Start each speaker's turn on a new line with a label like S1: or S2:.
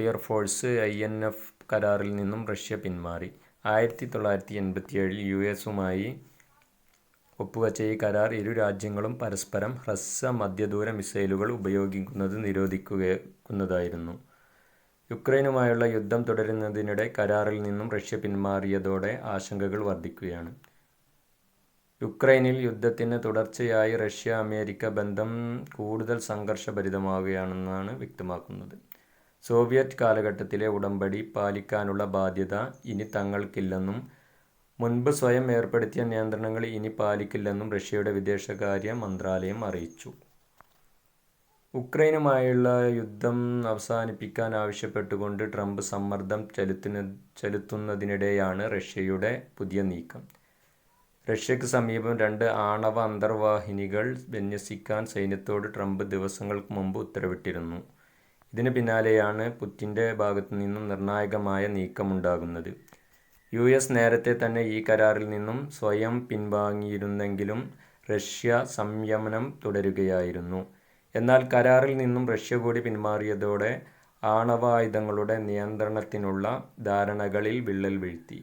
S1: Air force I N F കരാറിൽ നിന്നും Russia പിന്മാറി. ആയിരത്തി തൊള്ളായിരത്തി എൺപത്തിയേഴിൽ യു എസുമായി ഒപ്പുവച്ച ഈ കരാർ ഇരു രാജ്യങ്ങളും പരസ്പരം ഹ്രസ്വ മധ്യദൂര മിസൈലുകൾ ഉപയോഗിക്കുന്നത് നിരോധിക്കുന്നതായിരുന്നു യുക്രൈനുമായുള്ള യുദ്ധം തുടരുന്നതിനിടെ കരാറിൽ നിന്നും റഷ്യ പിന്മാറിയതോടെ ആശങ്കകൾ വർദ്ധിക്കുകയാണ് യുക്രൈനിൽ യുദ്ധത്തിന് തുടർച്ചയായി റഷ്യ അമേരിക്ക ബന്ധം കൂടുതൽ സംഘർഷഭരിതമാവുകയാണെന്നാണ് വ്യക്തമാക്കുന്നത്. സോവിയറ്റ് കാലഘട്ടത്തിലെ ഉടമ്പടി പാലിക്കാനുള്ള ബാധ്യത ഇനി തങ്ങൾക്കില്ലെന്നും മുൻപ് സ്വയം ഏർപ്പെടുത്തിയ നിയന്ത്രണങ്ങൾ ഇനി പാലിക്കില്ലെന്നും റഷ്യയുടെ വിദേശകാര്യ മന്ത്രാലയം അറിയിച്ചു. ഉക്രൈനുമായുള്ള യുദ്ധം അവസാനിപ്പിക്കാൻ ആവശ്യപ്പെട്ടുകൊണ്ട് ട്രംപ് സമ്മർദ്ദം ചെലുത്തുന്ന ചെലുത്തുന്നതിനിടെയാണ് റഷ്യയുടെ പുതിയ നീക്കം. റഷ്യക്ക് സമീപം രണ്ട് ആണവ അന്തർവാഹിനികൾ വിന്യസിക്കാൻ സൈന്യത്തോട് ട്രംപ് ദിവസങ്ങൾക്ക് മുമ്പ് ഉത്തരവിട്ടിരുന്നു. ഇതിന് പിന്നാലെയാണ് പുത്തിന്റെ ഭാഗത്തു നിന്നും നിർണായകമായ നീക്കമുണ്ടാകുന്നത്. യു എസ് നേരത്തെ തന്നെ ഈ കരാറിൽ നിന്നും സ്വയം പിൻവാങ്ങിയിരുന്നെങ്കിലും റഷ്യ സംയമനം തുടരുകയായിരുന്നു. എന്നാൽ കരാറിൽ നിന്നും റഷ്യ കൂടി പിന്മാറിയതോടെ ആണവായുധങ്ങളുടെ നിയന്ത്രണത്തിനുള്ള ധാരണകളിൽ വിള്ളൽ വീഴ്ത്തി.